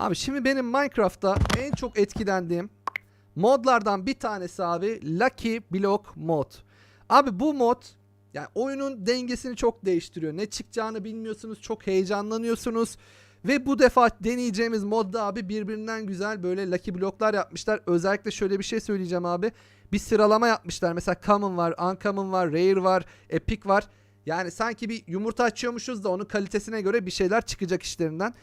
Abi şimdi benim Minecraft'ta en çok etkilendiğim modlardan bir tanesi abi Lucky Block mod. Abi bu mod yani oyunun dengesini çok değiştiriyor. Ne çıkacağını bilmiyorsunuz. Çok heyecanlanıyorsunuz. Ve bu defa deneyeceğimiz modda abi birbirinden güzel böyle Lucky Block'lar yapmışlar. Özellikle şöyle bir şey söyleyeceğim abi. Bir sıralama yapmışlar. Mesela Common var, Uncommon var, Rare var, Epic var. Yani sanki bir yumurta açıyormuşuz da onun kalitesine göre bir şeyler çıkacak işlerinden.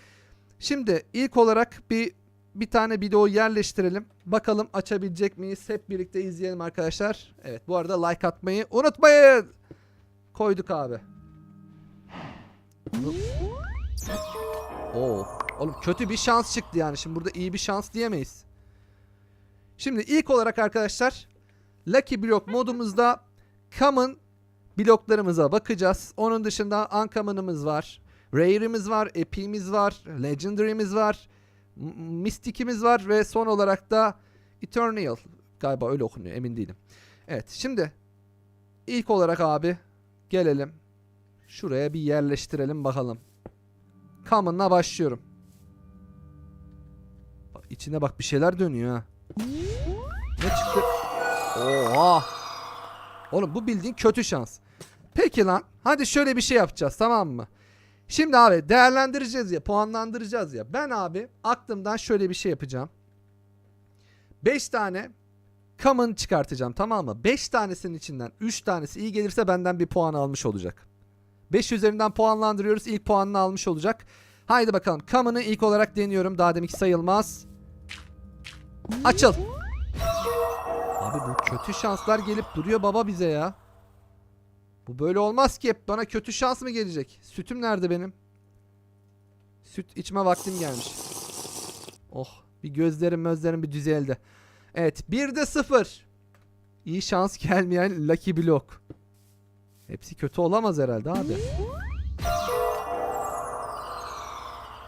Şimdi ilk olarak bir bir tane video yerleştirelim. Bakalım açabilecek miyiz? Hep birlikte izleyelim arkadaşlar. Evet bu arada like atmayı unutmayın. Koyduk abi. Oo. Oğlum kötü bir şans çıktı yani. Şimdi burada iyi bir şans diyemeyiz. Şimdi ilk olarak arkadaşlar Lucky Block modumuzda common bloklarımıza bakacağız. Onun dışında uncommon'ımız var. Rare'imiz var, Epic'imiz var, Legendary'imiz var, Mystic'imiz var ve son olarak da Eternal. Galiba öyle okunuyor emin değilim. Evet şimdi ilk olarak abi gelelim. Şuraya bir yerleştirelim bakalım. Common'la başlıyorum. Bak, içine bak bir şeyler dönüyor ha. Ne çıktı? Oha. Oğlum bu bildiğin kötü şans. Peki lan hadi şöyle bir şey yapacağız tamam mı? Şimdi abi değerlendireceğiz ya puanlandıracağız ya. Ben abi aklımdan şöyle bir şey yapacağım. 5 tane common çıkartacağım tamam mı? 5 tanesinin içinden 3 tanesi iyi gelirse benden bir puan almış olacak. 5 üzerinden puanlandırıyoruz. İlk puanını almış olacak. Haydi bakalım. Common'ı ilk olarak deniyorum. Daha deminki sayılmaz. Açıl. Abi bu kötü şanslar gelip duruyor baba bize ya. Bu böyle olmaz ki hep bana kötü şans mı gelecek? Sütüm nerede benim? Süt içme vaktim gelmiş. Oh bir gözlerim gözlerim bir düzeldi. Evet bir de sıfır. İyi şans gelmeyen Lucky Block. Hepsi kötü olamaz herhalde abi.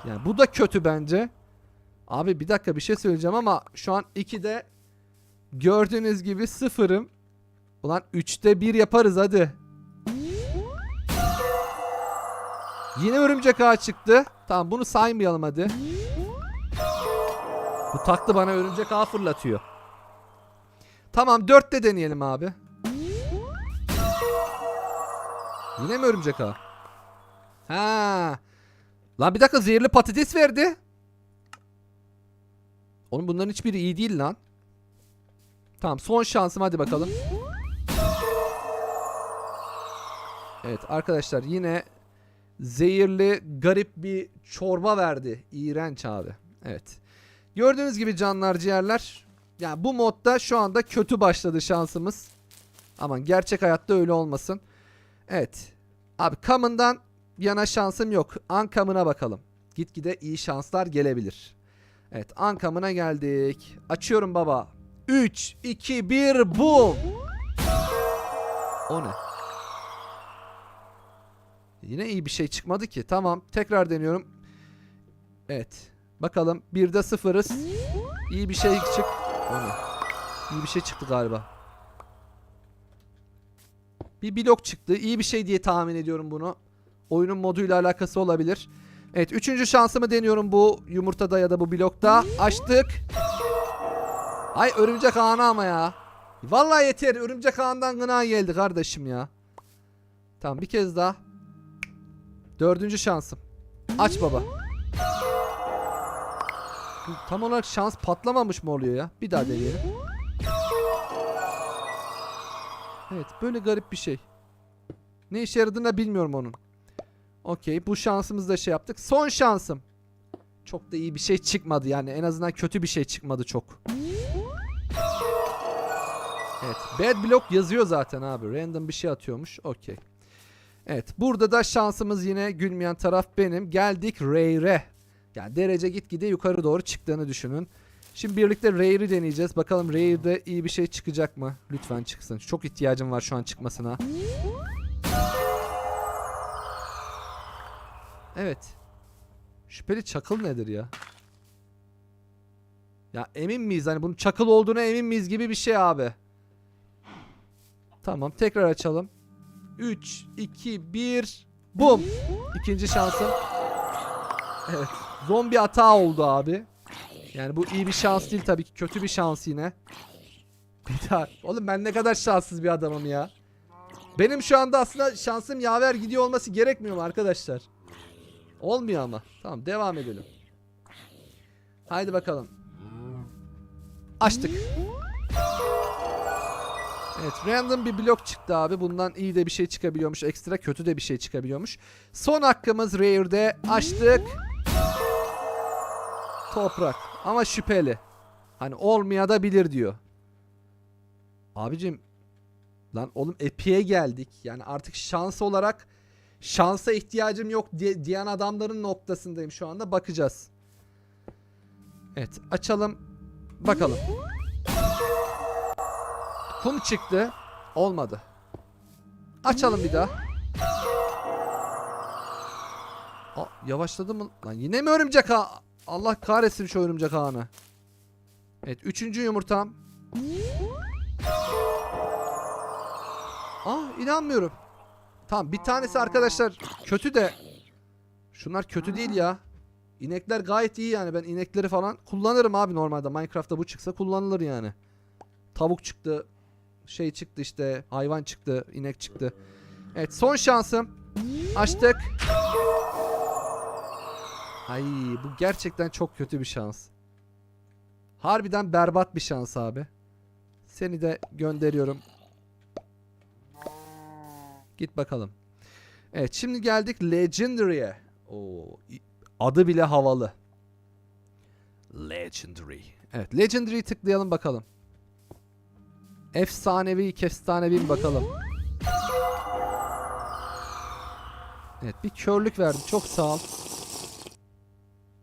Yani bu da kötü bence. Abi bir dakika bir şey söyleyeceğim ama şu an 2'de gördüğünüz gibi sıfırım. Ulan 3'te 1 yaparız hadi. Yine örümcek ağı çıktı. Tamam bunu saymayalım hadi. Bu taktı bana örümcek ağı fırlatıyor. Tamam 4'te deneyelim abi. Yine mi örümcek ağı? Ha. Lan bir dakika zehirli patates verdi. Oğlum bunların hiçbiri iyi değil lan. Tamam son şansım hadi bakalım. Evet arkadaşlar yine zehirli garip bir çorba verdi. İğrenç abi. Evet. Gördüğünüz gibi canlar ciğerler. Yani bu modda şu anda kötü başladı şansımız. Aman gerçek hayatta öyle olmasın. Evet. Abi Common'dan yana şansım yok. Uncommon'a bakalım. Gitgide iyi şanslar gelebilir. Evet Uncommon'a geldik. Açıyorum baba. 3, 2, 1, boom. O ne? Yine iyi bir şey çıkmadı ki. Tamam tekrar deniyorum. Evet. Bakalım. Bir de sıfırız. İyi bir şey çık. İyi bir şey çıktı galiba. Bir blok çıktı. İyi bir şey diye tahmin ediyorum bunu. Oyunun moduyla alakası olabilir. Evet üçüncü şansımı deniyorum bu yumurtada ya da bu blokta. Açtık. Ay örümcek ağına ama ya. Vallahi yeter. Örümcek ağından gına geldi kardeşim ya. Tamam bir kez daha. Dördüncü şansım. Aç baba. Tam olarak şans patlamamış mı oluyor ya? Bir daha deneyelim. Evet böyle garip bir şey. Ne işe yaradığını bilmiyorum onun. Okey bu şansımızı da şey yaptık. Son şansım. Çok da iyi bir şey çıkmadı yani. En azından kötü bir şey çıkmadı çok. Evet. Bad block yazıyor zaten abi. Random bir şey atıyormuş. Okey. Evet. Burada da şansımız yine gülmeyen taraf benim. Geldik Rare'e. Yani derece gitgide yukarı doğru çıktığını düşünün. Şimdi birlikte Rare'i deneyeceğiz. Bakalım Rare'de iyi bir şey çıkacak mı? Lütfen çıksın. Çok ihtiyacım var şu an çıkmasına. Evet. Şüpheli çakıl nedir ya? Ya emin miyiz? Hani bunun çakıl olduğuna emin miyiz gibi bir şey abi. Tamam tekrar açalım. 3, 2, 1. Bum. İkinci şansım. Evet. Zombi atağı oldu abi. Yani bu iyi bir şans değil tabii ki. Kötü bir şans yine. Bir daha. Oğlum ben ne kadar şanssız bir adamım ya. Benim şu anda aslında şansım yaver gidiyor olması gerekmiyor mu arkadaşlar? Olmuyor ama. Tamam devam edelim. Haydi bakalım. Açtık. Evet random bir blok çıktı abi. Bundan iyi de bir şey çıkabiliyormuş. Ekstra kötü de bir şey çıkabiliyormuş. Son hakkımız Rare'de. Açtık. Toprak. Ama şüpheli. Hani olmaya da bilir diyor. Abicim lan oğlum Epi'ye geldik. Yani artık şans olarak şansa ihtiyacım yok diye, diyen adamların noktasındayım şu anda. Bakacağız. Evet açalım. Bakalım. Kum çıktı. Olmadı. Açalım bir daha. Aa, yavaşladı mı? Lan yine mi örümcek ağı? Allah kahretsin şu örümcek ağını. Evet üçüncü yumurtam. Ah inanmıyorum. Tamam bir tanesi arkadaşlar kötü de. Şunlar kötü değil ya. İnekler gayet iyi yani. Ben inekleri falan kullanırım abi normalde. Minecraft'ta bu çıksa kullanılır yani. Tavuk çıktı. Şey çıktı işte. Hayvan çıktı. inek çıktı. Evet son şansım. Açtık. Ay bu gerçekten çok kötü bir şans. Harbiden berbat bir şans abi. Seni de gönderiyorum. Git bakalım. Evet şimdi geldik Legendary'e. Oo, adı bile havalı. Legendary. Evet Legendary'yi tıklayalım bakalım. Efsanevi kefsanevi mi bakalım. Evet bir körlük verdi. Çok sağ ol.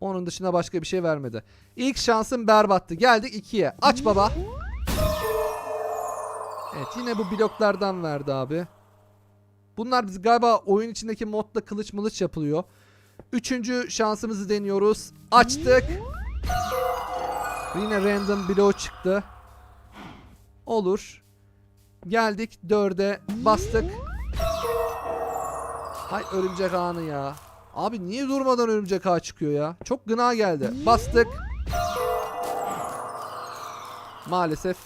Onun dışında başka bir şey vermedi. İlk şansım berbattı. Geldik ikiye. Aç baba. Evet yine bu bloklardan verdi abi. Bunlar biz galiba oyun içindeki modda kılıç mılıç yapılıyor. Üçüncü şansımızı deniyoruz. Açtık. Yine random block çıktı. Olur. Geldik dörde bastık. Hay örümcek ağını ya. Abi niye durmadan örümcek ağı çıkıyor ya? Çok gına geldi. Bastık. Maalesef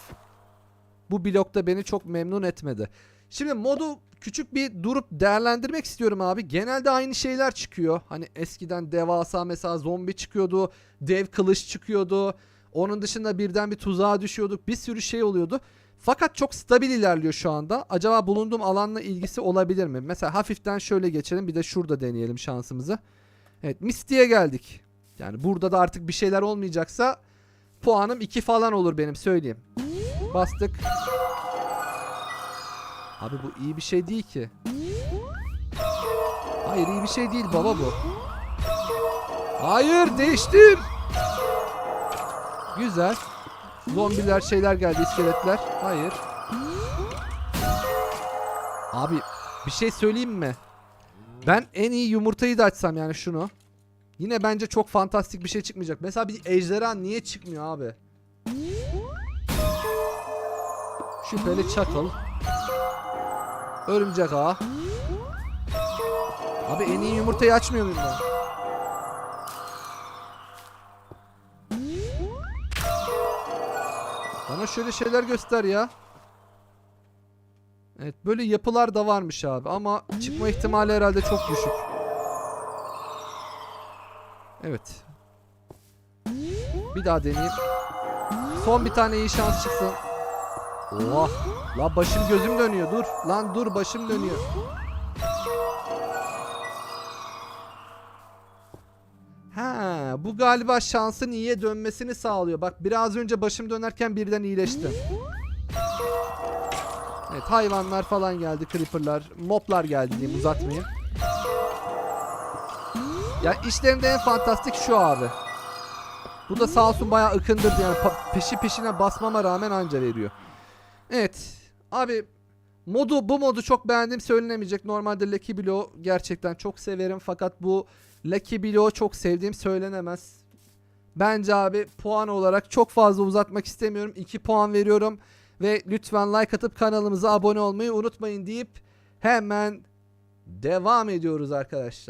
bu blokta beni çok memnun etmedi. Şimdi modu küçük bir durup değerlendirmek istiyorum abi. Genelde aynı şeyler çıkıyor. Hani eskiden devasa mesela zombi çıkıyordu. Dev kılıç çıkıyordu. Onun dışında birden bir tuzağa düşüyorduk. Bir sürü şey oluyordu. Fakat çok stabil ilerliyor şu anda. Acaba bulunduğum alanla ilgisi olabilir mi? Mesela hafiften şöyle geçelim. Bir de şurada deneyelim şansımızı. Evet Misty'ye geldik. Yani burada da artık bir şeyler olmayacaksa puanım 2 falan olur benim söyleyeyim. Bastık. Abi bu iyi bir şey değil ki. Hayır iyi bir şey değil baba bu. Hayır değiştir. Güzel. Zombiler şeyler geldi iskeletler. Hayır. Abi bir şey söyleyeyim mi? Ben en iyi yumurtayı da açsam yani şunu. Yine bence çok fantastik bir şey çıkmayacak. Mesela bir ejderha niye çıkmıyor abi? Şüpheli çakıl. Örümcek ağa. Abi en iyi yumurtayı açmıyor muyum ben? Bana şöyle şeyler göster ya. Evet böyle yapılar da varmış abi ama çıkma ihtimali herhalde çok düşük. Evet. Bir daha deneyeyim. Son bir tane iyi şans çıksın. Oha. La başım gözüm dönüyor. Dur. Lan dur başım dönüyor. Bu galiba şansın iyiye dönmesini sağlıyor. Bak biraz önce başım dönerken birden iyileştim. Evet hayvanlar falan geldi. Creeper'lar, moblar geldi diyeyim uzatmayayım. Ya işlerinde en fantastik şu abi. Bu da sağ olsun bayağı ıkındırdı yani peşi peşine basmama rağmen anca veriyor. Evet. Abi modu bu modu çok beğendim söylenemeyecek. Normalde Lucky Blow gerçekten çok severim fakat bu Lucky Blow çok sevdiğim söylenemez. Bence abi puan olarak çok fazla uzatmak istemiyorum. 2 puan veriyorum ve lütfen like atıp kanalımıza abone olmayı unutmayın deyip hemen devam ediyoruz arkadaşlar.